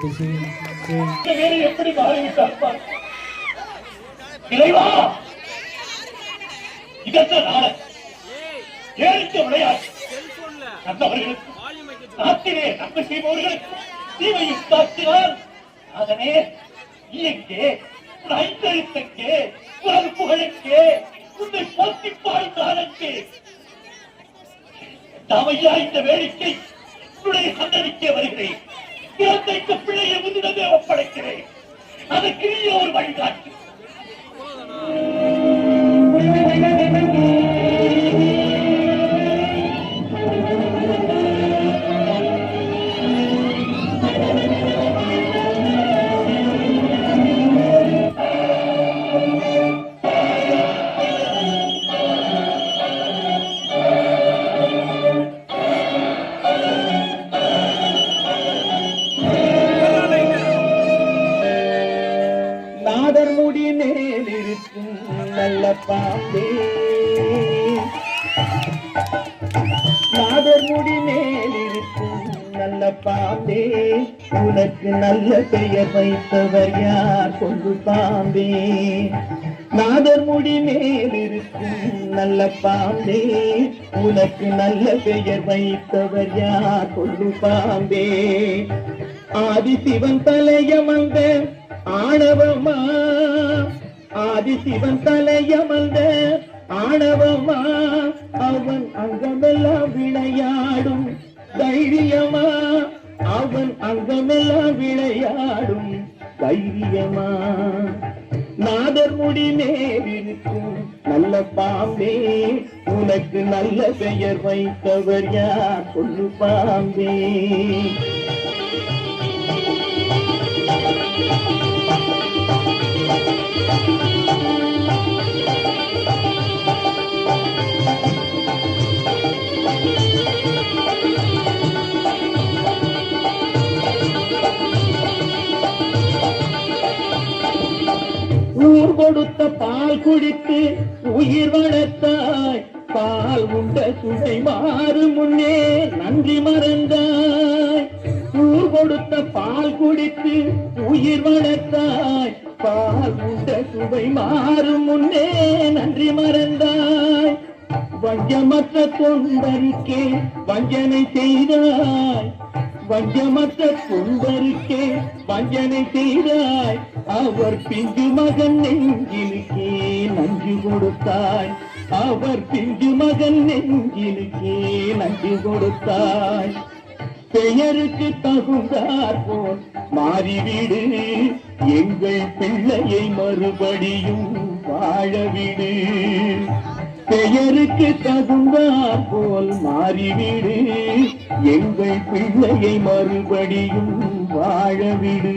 இருக்கு எப்படி விளையாட்டு நாட்டிலே நன்மை செய்பவர்களுக்கு தீமையும் அதனே இயக்கே உன் ஐந்தெழுத்தக்கே உனது புகழுக்கே உன்னை போற்றி பாய்ந்தானுக்கு தாமையா இந்த வேடிக்கை உன்னுடைய சந்ததிக்கே வருகிறேன். குழந்தைக்கு பிள்ளையை முன்னிடமே ஒப்படைக்கிறேன். அதற்கு நீ ஒரு வழிகாட்டு. பிடிக்கும் நல்ல பாம்பே. நாதர் முடி மேலிருக்கும் நல்ல பாம்பே. உனக்கு நல்ல பெயர் வைத்தவர் யார்? கொண்டு பாம்பே. நாதர் முடி மேலிருக்கும் நல்ல பாம்பே. உனக்கு நல்ல பெயர் வைத்தவர் யார்? கொண்டு பாம்பே. ஆதி சிவன் தலையமந்த ஆணவமா? ஆதி சிவன் தலையமந்த ஆணவமா அவன் அங்கமெல்லாம் விளையாடும். தைரியமா அவன் அங்கமெல்லாம் விளையாடும். தைரியமா நாதர் முடி நேரிருக்கும் நல்ல பாம்பே உனக்கு நல்ல பெயர் வைத்தவர் யார்? கொள்ளு பாம்பே. ஊர் கொடுத்த பால் குடித்து உயிர் வளர்த்தாய். பால் உண்ட சுவை மாறு முன்னே நன்றி மறந்தாய். ஊர் கொடுத்த பால் குடித்து உயிர் வளர்த்தாய். பால் உண்ட சுவை மாறு முன்னே நன்றி மறந்தாய். வஞ்சமற்ற தொண்டருக்கே வஞ்சனை செய்தாய். வஞ்சமற்ற தொண்டருக்கே வஞ்சனை செய்தாய். அவர் பிஞ்சு மகன் நெஞ்சிலுக்கே நஞ்சு கொடுத்தாய் அவர் பிஞ்சு மகன் நெஞ்சிலுக்கே நஞ்சு கொடுத்தாய் பெயருக்கு தகுந்தார் போல் மாறிவிடு. எங்கள் பிள்ளையை மறுபடியும் வாழவிடு. பெயருக்கு தகுந்தார் போல் மாறிவிடு. எங்கள் பிள்ளையை மறுபடியும் வாழவிடு.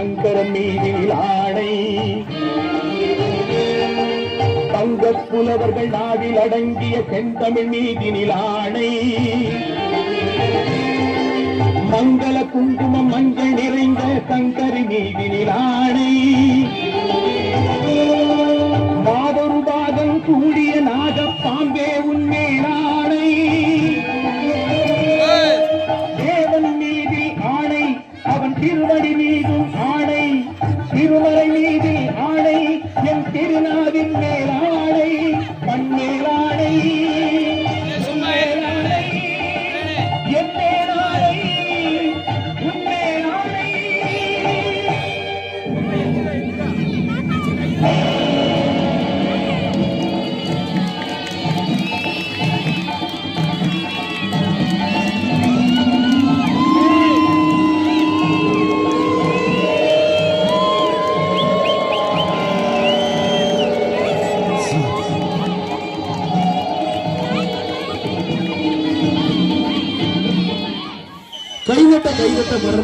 சங்கரன் மீதில் ஆணை. தங்கப் புலவர்கள் நாவில் அடங்கிய செந்தமிழ் மீதினில் ஆணை. மங்கள குங்குமம் மஞ்சள் நிறைந்த சங்கரி மீதினில் ஆணை. மாதொரு பாதம் கூடிய நாகப் Bombay Thank you. caído tan